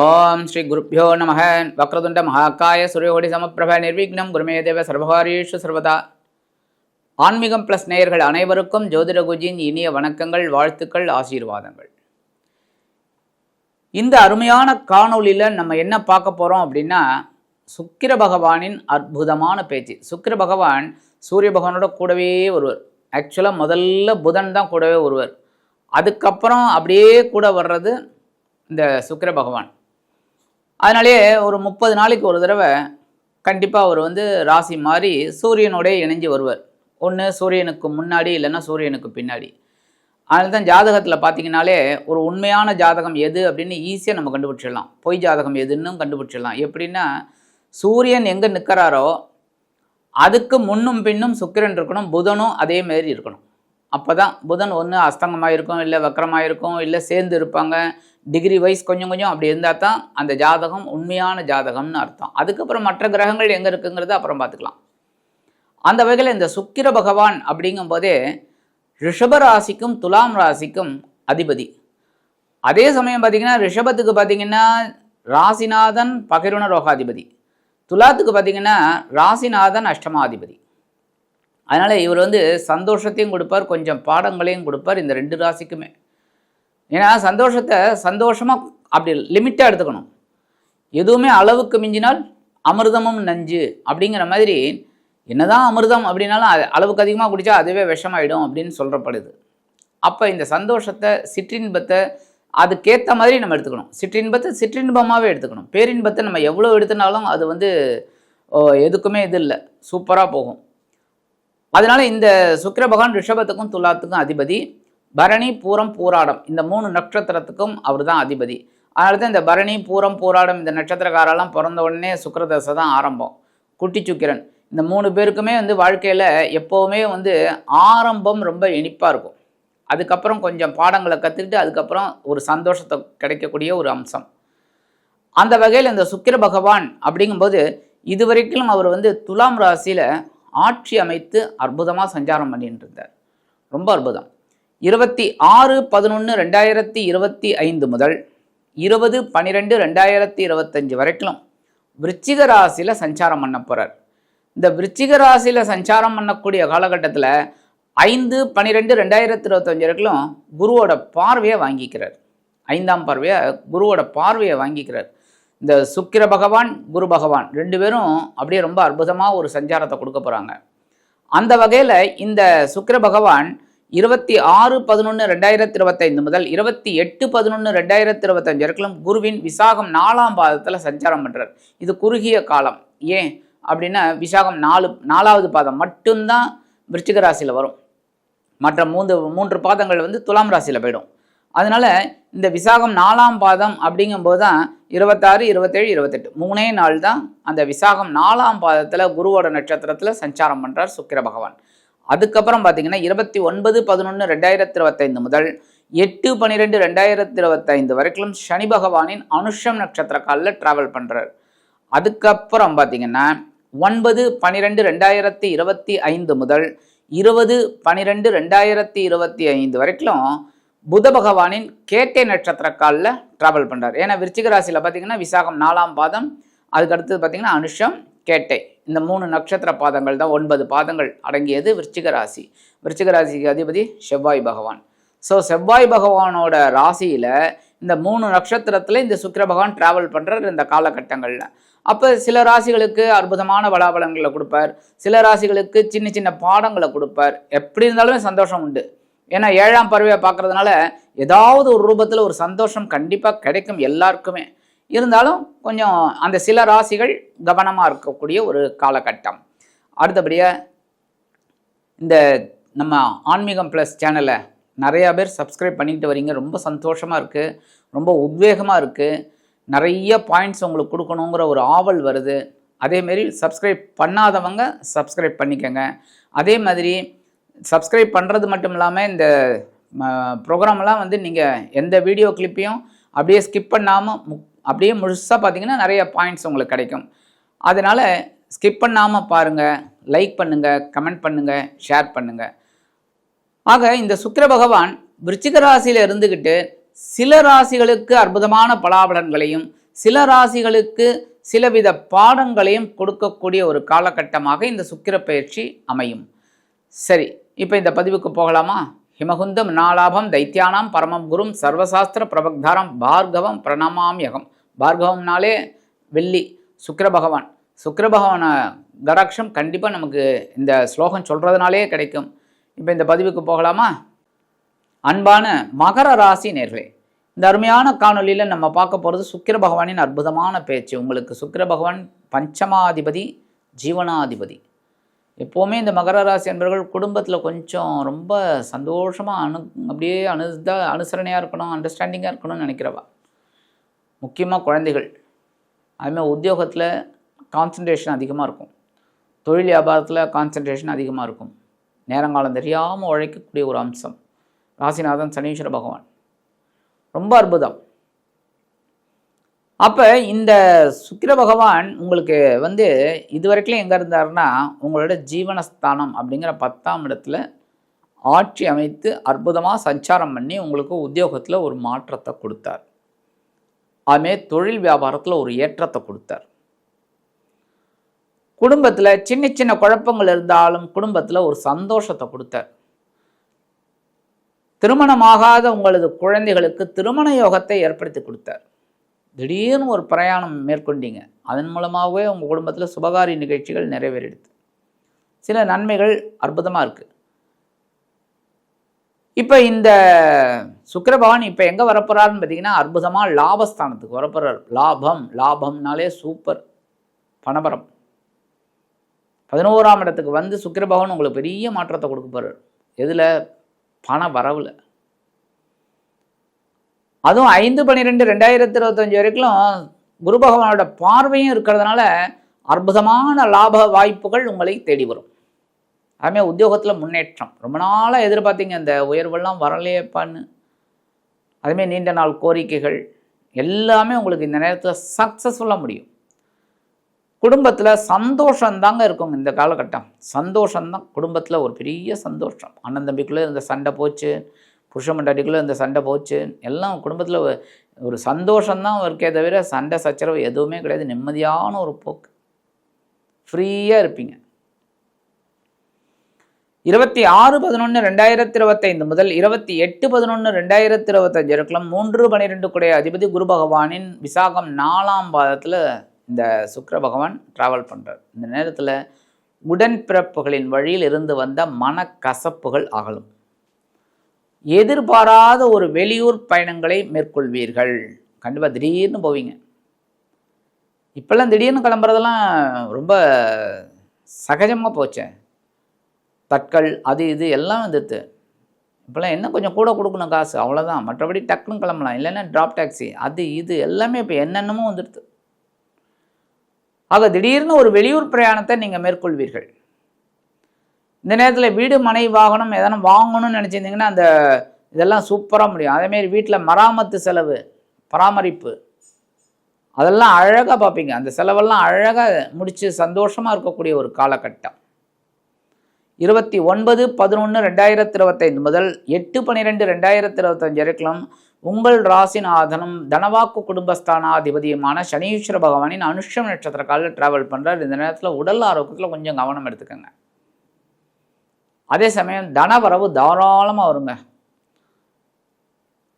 ஓம் ஸ்ரீ குருப்பியோ நம வக்ரதுண்ட மகாக்காய சூரியகோடி சமப்பிரப நிர்விக்னம். குருமே தேவ சர்வதா. ஆன்மீகம் ப்ளஸ் நேயர்கள் அனைவருக்கும் ஜோதிடகுஜியின் இனிய வணக்கங்கள் வாழ்த்துக்கள் ஆசீர்வாதங்கள். இந்த அருமையான காணொளியில் நம்ம என்ன பார்க்க போகிறோம் அப்படின்னா சுக்கிர பகவானின் அற்புதமான பேச்சு. சுக்கிர பகவான் சூரிய பகவானோட கூடவே ஒருவர் ஆக்சுவலாக முதல்ல புதன் தான் கூடவே ஒருவர் அதுக்கப்புறம் அப்படியே கூட வர்றது இந்த சுக்கிர பகவான். அதனாலே ஒரு முப்பது நாளைக்கு ஒரு தடவை கண்டிப்பாக அவர் வந்து ராசி மாறி சூரியனோடே இணைஞ்சு வருவார். ஒன்று சூரியனுக்கு முன்னாடி இல்லைன்னா சூரியனுக்கு பின்னாடி. அதனால தான் ஜாதகத்தில் பார்த்தீங்கன்னாலே ஒரு உண்மையான ஜாதகம் எது அப்படின்னு ஈஸியாக நம்ம கண்டுபிடிச்சிடலாம். பொய் ஜாதகம் எதுன்னு கண்டுபிடிச்சிடலாம். எப்படின்னா சூரியன் எங்கே நிற்கிறாரோ அதுக்கு முன்னும் பின்னும் சுக்கிரன் இருக்கணும் புதனும் அதே மாதிரி இருக்கணும். அப்போ தான் புதன் ஒன்று அஸ்தங்கமாக இருக்கும் இல்லை வக்கரமாக இருக்கும் இல்லை சேர்ந்து இருப்பாங்க டிகிரி வைஸ் கொஞ்சம் கொஞ்சம் அப்படி இருந்தால் தான் அந்த ஜாதகம் உண்மையான ஜாதகம்னு அர்த்தம். அதுக்கப்புறம் மற்ற கிரகங்கள் எங்கே இருக்குங்கிறத அப்புறம் பார்த்துக்கலாம். அந்த வகையில் இந்த சுக்கிர பகவான் அப்படிங்கும்போதே ரிஷப ராசிக்கும் துலாம் ராசிக்கும் அதிபதி. அதே சமயம் பார்த்திங்கன்னா ரிஷபத்துக்கு பார்த்தீங்கன்னா ராசிநாதன் பகிர்வன ரோகாதிபதி. துலாத்துக்கு பார்த்தீங்கன்னா ராசிநாதன் அஷ்டமாதிபதி. அதனால் இவர் வந்து சந்தோஷத்தையும் கொடுப்பார் கொஞ்சம் பாடங்களையும் கொடுப்பார் இந்த ரெண்டு ராசிக்குமே. ஏன்னா சந்தோஷத்தை சந்தோஷமாக அப்படி லிமிட்டாக எடுத்துக்கணும். எதுவுமே அளவுக்கு மிஞ்சினால் அமிர்தமும் நஞ்சு அப்படிங்கிற மாதிரி என்னதான் அமிர்தம் அப்படின்னாலும் அது அளவுக்கு அதிகமாக குடித்தா அதுவே விஷமாயிடும் அப்படின்னு சொல்கிறப்படுது அப்போ இந்த சந்தோஷத்தை சிற்றின்பத்தை அதுக்கேற்ற மாதிரி நம்ம எடுத்துக்கணும். சிற்றின்பத்தை சிற்றின்பமாகவே எடுத்துக்கணும். பேரின்பத்தை நம்ம எவ்வளோ எடுத்துனாலும் அது வந்து எதுக்குமே இது இல்லை. சூப்பராக போகும். அதனால இந்த சுக்கிர பகவான் ரிஷபத்துக்கும் துலாத்துக்கும் அதிபதி. பரணி பூரம் பூராடம். இந்த மூணு நட்சத்திரத்துக்கும் அவர் தான் அதிபதி. அதனால தான் இந்த பரணி பூரம் பூராடம் இந்த நட்சத்திரக்காரெல்லாம் பிறந்த உடனே சுக்கரதசை தான் ஆரம்பம். குட்டி சுக்கிரன். இந்த மூணு பேருக்குமே வந்து வாழ்க்கையில் எப்போவுமே வந்து ஆரம்பம் ரொம்ப இனிப்பாக இருக்கும். அதுக்கப்புறம் கொஞ்சம் பாடங்களை கற்றுக்கிட்டு அதுக்கப்புறம் ஒரு சந்தோஷத்தை கிடைக்கக்கூடிய ஒரு அம்சம். அந்த வகையில் இந்த சுக்கிர பகவான் அப்படிங்கும்போது இதுவரைக்கும் அவர் வந்து துலாம் ராசியில் ஆட்சி அமைத்து அற்புதமாக சஞ்சாரம் பண்ணிட்டு இருந்தார். ரொம்ப அற்புதம். இருபத்தி ஆறு பதினொன்று ரெண்டாயிரத்தி இருபத்தி ஐந்து முதல் இருபது பன்னிரெண்டு ரெண்டாயிரத்தி இருபத்தஞ்சு வரைக்கும் விருச்சிக ராசியில் சஞ்சாரம் பண்ண போகிறார் இந்த விருச்சிக ராசியில் சஞ்சாரம் பண்ணக்கூடிய காலகட்டத்தில் ஐந்து பன்னிரெண்டு ரெண்டாயிரத்தி இருபத்தஞ்சு வரைக்கும் குருவோட பார்வையை வாங்கிக்கிறார். ஐந்தாம் பார்வையை? குருவோட பார்வையை வாங்கிக்கிறார். இந்த சுக்கிர பகவான் குரு பகவான் ரெண்டு பேரும் அப்படியே ரொம்ப அற்புதமாக ஒரு சஞ்சாரத்தை கொடுக்க போகிறாங்க அந்த வகையில் இந்த சுக்கிர பகவான் இருபத்தி ஆறு பதினொன்று ரெண்டாயிரத்தி இருபத்தைந்து முதல் இருபத்தி எட்டு பதினொன்று ரெண்டாயிரத்தி இருபத்தஞ்சு வரைக்கும் குருவின் விசாகம் நாலாம் பாதத்தில் சஞ்சாரம் பண்ணுறார் இது குறுகிய காலம். ஏன் அப்படின்னா விசாகம் நாலு நாலாவது பாதம் மட்டும்தான் விருச்சிக ராசியில் வரும். மற்ற மூன்று மூன்று பாதங்கள் வந்து துலாம் ராசியில் போயிடும். அதனால் இந்த விசாகம் நாலாம் பாதம் அப்படிங்கும்போது தான் இருபத்தாறு இருபத்தேழு இருபத்தெட்டு. மூணே நாள் தான் அந்த விசாகம் நாலாம் பாதத்தில் குருவோட நட்சத்திரத்தில் சஞ்சாரம் பண்ணுறார் சுக்கிர பகவான். அதுக்கப்புறம் பார்த்தீங்கன்னா இருபத்தி ஒன்பது பதினொன்று ரெண்டாயிரத்தி இருபத்தைந்து முதல் எட்டு பன்னிரெண்டு ரெண்டாயிரத்தி இருபத்தைந்து வரைக்கும் சனி பகவானின் அனுஷம் நட்சத்திர காலில் ட்ராவல் பண்ணுறார் அதுக்கப்புறம் பார்த்தீங்கன்னா ஒன்பது பன்னிரெண்டு ரெண்டாயிரத்தி இருபத்தி ஐந்து முதல் இருபது பன்னிரெண்டு ரெண்டாயிரத்தி இருபத்தி ஐந்து வரைக்கும் புத பகவானின் கேட்டை நட்சத்திர காலில் ட்ராவல் பண்ணுறார் ஏன்னா விருச்சிக ராசியில் பார்த்தீங்கன்னா விசாகம் நாலாம் பாதம் அதுக்கு அடுத்தது பார்த்தீங்கன்னா அனுஷம் கேட்டை. இந்த மூணு நட்சத்திர பாதங்கள் தான் ஒன்பது பாதங்கள் அடங்கியது விருச்சிக ராசி. விருச்சிக ராசிக்கு அதிபதி செவ்வாய் பகவான். ஸோ செவ்வாய் பகவானோட ராசியில் இந்த மூணு நட்சத்திரத்தில் இந்த சுக்கிர பகவான் ட்ராவல் பண்ணுறார் இந்த காலகட்டங்களில். அப்போ சில ராசிகளுக்கு அற்புதமான பலாபலங்களை கொடுப்பார். சில ராசிகளுக்கு சின்ன சின்ன பாடங்களை கொடுப்பார். எப்படி இருந்தாலுமே சந்தோஷம் உண்டு. ஏன்னா ஏழாம் பறவையை பார்க்கறதுனால ஏதாவது ஒரு ரூபத்தில் ஒரு சந்தோஷம் கண்டிப்பாக கிடைக்கும் எல்லாருக்குமே. இருந்தாலும் கொஞ்சம் அந்த சில ராசிகள் கவனமாக இருக்கக்கூடிய ஒரு காலகட்டம். அடுத்தபடியாக இந்த நம்ம ஆன்மீகம் ப்ளஸ் சேனலை நிறையா பேர் சப்ஸ்கிரைப் பண்ணிக்கிட்டு வரீங்க. ரொம்ப சந்தோஷமாக இருக்குது ரொம்ப உத்வேகமாக இருக்குது நிறைய பாயிண்ட்ஸ் உங்களுக்கு கொடுக்கணுங்கிற ஒரு ஆவல் வருது. அதேமாரி சப்ஸ்கிரைப் பண்ணாதவங்க சப்ஸ்கிரைப் பண்ணிக்கோங்க. அதே மாதிரி சப்ஸ்கிரைப் பண்ணுறது மட்டும் இல்லாமல் இந்த ப்ரோக்ராம்லாம் வந்து நீங்கள் எந்த வீடியோ கிளிப்பையும் அப்படியே ஸ்கிப் பண்ணாமல் அப்படியே முழுசாக பார்த்தீங்கன்னா நிறைய பாயிண்ட்ஸ் உங்களுக்கு கிடைக்கும். அதனால் ஸ்கிப் பண்ணாமல் பாருங்கள் லைக் பண்ணுங்கள் கமெண்ட் பண்ணுங்கள் ஷேர் பண்ணுங்கள் ஆக இந்த சுக்கர பகவான் விருச்சிக ராசியில் இருந்துக்கிட்டு சில ராசிகளுக்கு அற்புதமான பலாபலன்களையும் சில ராசிகளுக்கு சிலவித பாடங்களையும் கொடுக்கக்கூடிய ஒரு காலகட்டமாக இந்த சுக்கிர பயிற்சி அமையும். சரி இப்போ இந்த பதிவுக்கு போகலாமா? ஹிமகுந்தம் நாலாபம் தைத்தியானாம் பரமம் குரும் சர்வசாஸ்திர பிரபக்தாரம் பார்கவம் பிரணமாமியகம். பார்கவம்னாலே வெள்ளி சுக்கர பகவான். சுக்கர பகவான கடாட்சம் கண்டிப்பாக நமக்கு இந்த ஸ்லோகம் சொல்கிறதுனாலே கிடைக்கும். இப்போ இந்த பதிவுக்கு போகலாமா? அன்பான மகர ராசி நேர்களே இந்த அருமையான காணொளியில் நம்ம பார்க்க போகிறது சுக்கிர பகவானின் அற்புதமான பேச்சு. உங்களுக்கு சுக்கிர பகவான் பஞ்சமாதிபதி ஜீவனாதிபதி. எப்போவுமே இந்த மகர ராசி என்பவர்கள் குடும்பத்தில் கொஞ்சம் ரொம்ப சந்தோஷமாக அணு அப்படியே அனுதா அனுசரணையாக இருக்கணும் அண்டர்ஸ்டாண்டிங்காக இருக்கணும்னு நினைக்கிறவா. முக்கியமாக குழந்தைகள். அதுமாதிரி உத்தியோகத்தில் கான்சன்ட்ரேஷன் அதிகமாக இருக்கும். தொழில் வியாபாரத்தில் கான்சன்ட்ரேஷன் அதிகமாக இருக்கும். நேரங்காலம் தெரியாமல் உழைக்கக்கூடிய ஒரு அம்சம். ராசிநாதன் சனீஸ்வர பகவான். ரொம்ப அற்புதம். அப்போ இந்த சுக்கிர பகவான் உங்களுக்கு வந்து இது வரைக்கும் எங்கே இருந்தாருன்னா உங்களோட ஜீவனஸ்தானம் அப்படிங்கிற பத்தாம் இடத்துல ஆட்சி அமைத்து அற்புதமாக சஞ்சாரம் பண்ணி உங்களுக்கு உத்தியோகத்தில் ஒரு மாற்றத்தை கொடுத்தார். அதுமாரி தொழில் வியாபாரத்தில் ஒரு ஏற்றத்தை கொடுத்தார். குடும்பத்தில் சின்ன சின்ன குழப்பங்கள் இருந்தாலும் குடும்பத்தில் ஒரு சந்தோஷத்தை கொடுத்தார். திருமணமாகாத உங்களது குழந்தைகளுக்கு திருமண யோகத்தை ஏற்படுத்தி கொடுத்தார். திடீர்னு ஒரு பிரயாணம் மேற்கொண்டீங்க. அதன் மூலமாகவே உங்கள் குடும்பத்தில் சுபகாரி நிகழ்ச்சிகள் நிறைவேறிடுது. சில நன்மைகள் அற்புதமாக இருக்குது இப்போ இந்த சுக்கரபவான் இப்போ எங்கே வரப்போகிறாருன்னு பார்த்தீங்கன்னா அற்புதமாக லாபஸ்தானத்துக்கு வரப்போகிறார் லாபம் லாபம்னாலே சூப்பர் பணபரம் பதினோராம் இடத்துக்கு வந்து சுக்கரபவான் உங்களுக்கு பெரிய மாற்றத்தை கொடுக்க போகிறார் எதில்? பண வரவில். அதுவும் ஐந்து பன்னிரெண்டு ரெண்டாயிரத்தி இருபத்தஞ்சி வரைக்கும் குரு பகவானோட பார்வையும் இருக்கிறதுனால அற்புதமான லாப வாய்ப்புகள் உங்களை தேடி வரும். அதுமாதிரி உத்தியோகத்தில் முன்னேற்றம். ரொம்ப நாளாக எதிர்பார்த்தீங்க இந்த உயர்வெல்லாம் வரலையேப்பான்னு. அதுமாரி நீண்ட நாள் கோரிக்கைகள் எல்லாமே உங்களுக்கு இந்த நேரத்தில் சக்ஸஸ்ஃபுல்லாக முடியும். குடும்பத்தில் சந்தோஷந்தாங்க இருக்குங்க இந்த காலகட்டம். சந்தோஷம்தான் குடும்பத்தில் ஒரு பெரிய சந்தோஷம். அண்ணன் தம்பிக்குள்ளே இந்த சண்டை போச்சு புருஷ மண்டாட்டிக்குள்ளே இந்த சண்டை போச்சு. எல்லாம் குடும்பத்தில் ஒரு சந்தோஷம்தான் இருக்கே தவிர சண்டை சச்சரவு எதுவுமே கிடையாது. நிம்மதியான ஒரு போக்கு. ஃப்ரீயாக இருப்பீங்க. இருபத்தி ஆறு பதினொன்று ரெண்டாயிரத்தி இருபத்தைந்து முதல் இருபத்தி எட்டு பதினொன்று ரெண்டாயிரத்தி இருபத்தஞ்சு இருக்கலாம் மூன்று பனிரெண்டு குடைய அதிபதி குரு பகவானின் விசாகம் நாலாம் பாதத்தில் இந்த சுக்கர பகவான் ட்ராவல் பண்ணுறார் இந்த நேரத்தில் உடன்பிறப்புகளின் வழியில் இருந்து வந்த மனக்கசப்புகள் அகலும். எதிர்பாராத ஒரு வெளியூர் பயணங்களை மேற்கொள்வீர்கள். கண்டிப்பாக திடீர்னு போவீங்க. இப்போல்லாம் திடீர்னு கிளம்புறதெல்லாம் ரொம்ப சகஜமாக போச்சேன் தட்கள் அது இது எல்லாம் வந்துடுது இப்போல்லாம் என்ன கொஞ்சம் கூட கொடுக்கணும் காசு அவ்வளோதான் மற்றபடி டக்குன்னு கிளம்பலாம். இல்லைன்னா ட்ராப் டாக்ஸி அது இது எல்லாமே இப்போ என்னென்னமோ வந்துடுது ஆக திடீர்னு ஒரு வெளியூர் பிரயாணத்தை நீங்கள் மேற்கொள்வீர்கள். இந்த நேரத்தில் வீடு மனை வாகனம் எதனா வாங்கணும்னு நினச்சிருந்தீங்கன்னா அந்த இதெல்லாம் சூப்பராக முடியும். அதேமாரி வீட்டில் மராமத்து செலவு பராமரிப்பு. அதெல்லாம் அழகாக பார்ப்பீங்க அந்த செலவெல்லாம் அழகாக முடித்து சந்தோஷமாக இருக்கக்கூடிய ஒரு காலகட்டம். இருபத்தி ஒன்பது பதினொன்று ரெண்டாயிரத்தி இருபத்தைந்து முதல் எட்டு பன்னிரெண்டு ரெண்டாயிரத்தி இருபத்தஞ்சு வரைக்கும் உங்கள் ராசிநாதனும் தனவாக்கு குடும்பஸ்தானாதிபதியுமான சனீஸ்வர பகவானின் அனுஷம் நட்சத்திர காலில் ட்ராவல் பண்ணுறார் இந்த நேரத்தில் உடல் ஆரோக்கியத்தில் கொஞ்சம் கவனம் எடுத்துக்கோங்க. அதே சமயம் தனவரவு தாராளமாக வருங்க.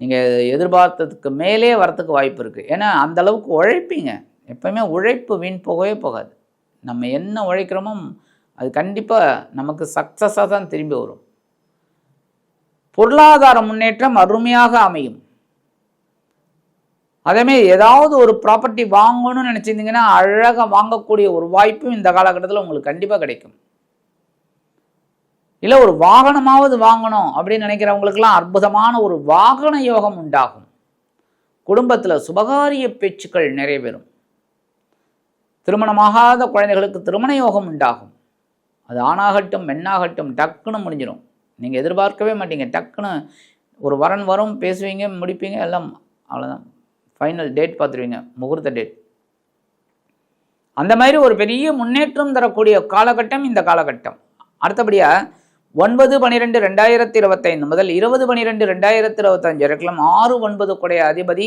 நீங்கள் எதிர்பார்த்ததுக்கு மேலே வரத்துக்கு வாய்ப்பு இருக்குது ஏன்னா அந்த அளவுக்கு உழைப்பீங்க. எப்போயுமே உழைப்பு வீண் போகவே போகாது. நம்ம என்ன உழைக்கிறோமோ அது கண்டிப்பாக நமக்கு சக்ஸஸாக தான் திரும்பி வரும். பொருளாதார முன்னேற்றம் அருமையாக அமையும். அதேமாரி ஏதாவது ஒரு ப்ராப்பர்ட்டி வாங்கணும்னு நினச்சிருந்தீங்கன்னா அழகாக வாங்கக்கூடிய ஒரு வாய்ப்பும் இந்த காலகட்டத்தில் உங்களுக்கு கண்டிப்பாக கிடைக்கும். இல்லை ஒரு வாகனமாவது வாங்கணும் அப்படின்னு நினைக்கிறவங்களுக்கெல்லாம் அற்புதமான ஒரு வாகன யோகம் உண்டாகும். குடும்பத்தில் சுபகாரிய பேச்சுக்கள் நிறைவேறும். திருமணமாகாத குழந்தைகளுக்கு திருமண யோகம் உண்டாகும். அது ஆணாகட்டும் பெண்ணாகட்டும் டக்குன்னு முடிஞ்சிடும் நீங்கள் எதிர்பார்க்கவே மாட்டீங்க. டக்குன்னு ஒரு வரன் வரும் பேசுவீங்க முடிப்பீங்க எல்லாம் அவ்வளோதான் ஃபைனல் டேட் பார்த்துருவீங்க முகூர்த்த டேட் அந்த மாதிரி ஒரு பெரிய முன்னேற்றம் தரக்கூடிய காலகட்டம் இந்த காலகட்டம். அடுத்தபடியாக ஒன்பது பனிரெண்டு ரெண்டாயிரத்தி இருபத்தைந்து முதல் இருபது பனிரெண்டு ரெண்டாயிரத்தி இருபத்தஞ்சு வரைக்கும் ஆறு ஒன்பது கூடிய அதிபதி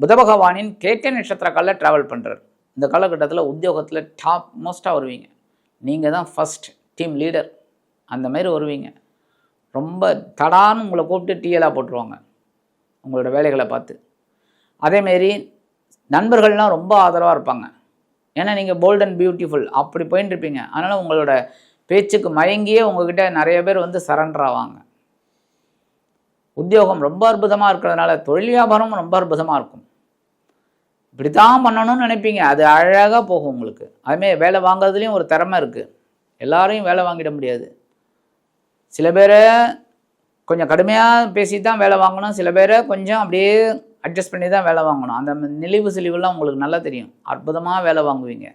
புத பகவானின் கேட்டை நட்சத்திர காலில் ட்ராவல் பண்ணுறார் இந்த காலகட்டத்தில் உத்தியோகத்தில் டாப் மோஸ்ட்டாக வருவீங்க. நீங்கள் தான் ஃபஸ்ட் டீம் லீடர் அந்த மாதிரி வருவீங்க. ரொம்ப தடான்னு உங்களை கூப்பிட்டு டீயலாக போட்டுருவாங்க. உங்களோட வேலைகளை பார்த்து. அதேமாரி நண்பர்கள்லாம் ரொம்ப ஆதரவாக இருப்பாங்க. ஏன்னா நீங்கள் போல்ட் அண்ட் பியூட்டிஃபுல் அப்படி போயின்னு இருப்பீங்க. அதனால் உங்களோட பேச்சுக்கு மயங்கியே உங்ககிட்ட நிறைய பேர் வந்து சரண்டர் ஆவாங்க. உத்தியோகம் ரொம்ப அற்புதமாக இருக்கிறதுனால தொழில் வியாபாரமும் ரொம்ப அற்புதமாக இருக்கும். இப்படி தான் பண்ணணும்னு நினைப்பீங்க. அது அழகாக போகும் உங்களுக்கு. அதுமாரி வேலை வாங்குறதுலேயும் ஒரு திறமை இருக்குது எல்லாரையும் வேலை வாங்கிட முடியாது. சில பேரை கொஞ்சம் கடுமையாக பேசி தான் வேலை வாங்கணும். சில பேரை கொஞ்சம் அப்படியே அட்ஜஸ்ட் பண்ணி தான் வேலை வாங்கணும். அந்த நெளிவு செலிவுலாம் உங்களுக்கு நல்லா தெரியும். அற்புதமாக வேலை வாங்குவீங்க.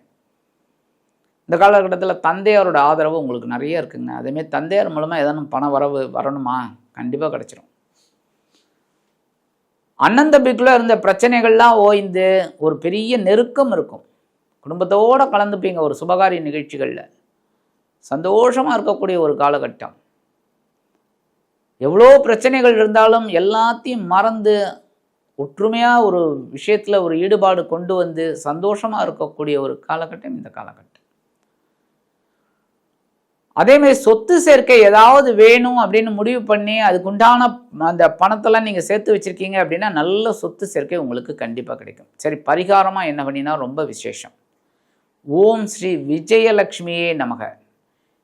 இந்த காலகட்டத்தில் தந்தையாரோட ஆதரவு உங்களுக்கு நிறைய இருக்குங்க. அதேமாரி தந்தையார் மூலமாக ஏதானும் பண வரவு வரணுமா? கண்டிப்பாக கிடச்சிரும். அண்ணன் தம்பிக்குள்ளே இருந்த பிரச்சனைகள்லாம் ஓய்ந்து ஒரு பெரிய நெருக்கம் இருக்கும். குடும்பத்தோடு கலந்துப்பீங்க ஒரு சுபகாரிய நிகழ்ச்சிகளில். சந்தோஷமாக இருக்கக்கூடிய ஒரு காலகட்டம். எவ்வளோ பிரச்சனைகள் இருந்தாலும் எல்லாத்தையும் மறந்து ஒற்றுமையாக ஒரு விஷயத்தில் ஒரு ஈடுபாடு கொண்டு வந்து சந்தோஷமாக இருக்கக்கூடிய ஒரு காலகட்டம் இந்த காலகட்டம். அதேமாதிரி சொத்து சேர்க்கை ஏதாவது வேணும் அப்படின்னு முடிவு பண்ணி அதுக்குண்டான அந்த பணத்தெல்லாம் நீங்கள் சேர்த்து வச்சுருக்கீங்க அப்படின்னா நல்ல சொத்து சேர்க்கை உங்களுக்கு கண்டிப்பாக கிடைக்கும். சரி பரிகாரமாக என்ன பண்ணினா ரொம்ப விசேஷம். ஓம் ஸ்ரீ விஜயலக்ஷ்மியே நமக.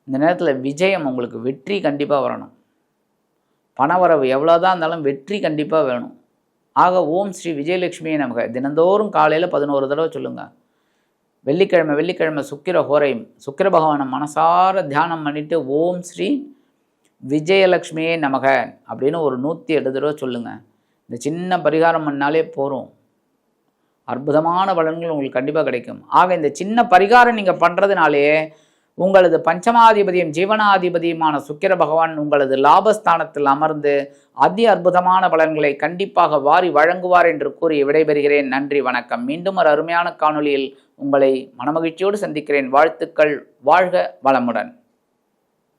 இந்த நேரத்தில் விஜயம் உங்களுக்கு வெற்றி கண்டிப்பாக வரணும். பணவரவு எவ்வளோதான் இருந்தாலும் வெற்றி கண்டிப்பாக வேணும். ஆக ஓம் ஸ்ரீ விஜயலட்சுமியே நமக. தினந்தோறும் காலையில் பதினோரு தடவை சொல்லுங்கள் வெள்ளிக்கிழமை வெள்ளிக்கிழமை சுக்கிர ஹோரையும் சுக்கிர பகவானை மனசார தியானம் பண்ணிவிட்டு ஓம் ஸ்ரீ விஜயலக்ஷ்மியே நமக அப்படின்னு ஒரு நூற்றி எட்டு தடவை சொல்லுங்கள் இந்த சின்ன பரிகாரம் பண்ணாலே போகும் அற்புதமான பலன்கள் உங்களுக்கு கண்டிப்பாக கிடைக்கும். ஆக இந்த சின்ன பரிகாரம் நீங்கள் பண்ணுறதுனாலே உங்களது பஞ்சமாதிபதியும் ஜீவனாதிபதியுமான சுக்கிர பகவான் உங்களது லாபஸ்தானத்தில் அமர்ந்து அதி அற்புதமான பலன்களை கண்டிப்பாக வாரி வழங்குவார் என்று கூறி விடைபெறுகிறேன். நன்றி வணக்கம். மீண்டும் ஒரு அருமையான காணொளியில் உங்களை மனமகிழ்ச்சியோடு சந்திக்கிறேன். வாழ்த்துக்கள். வாழ்க வளமுடன்.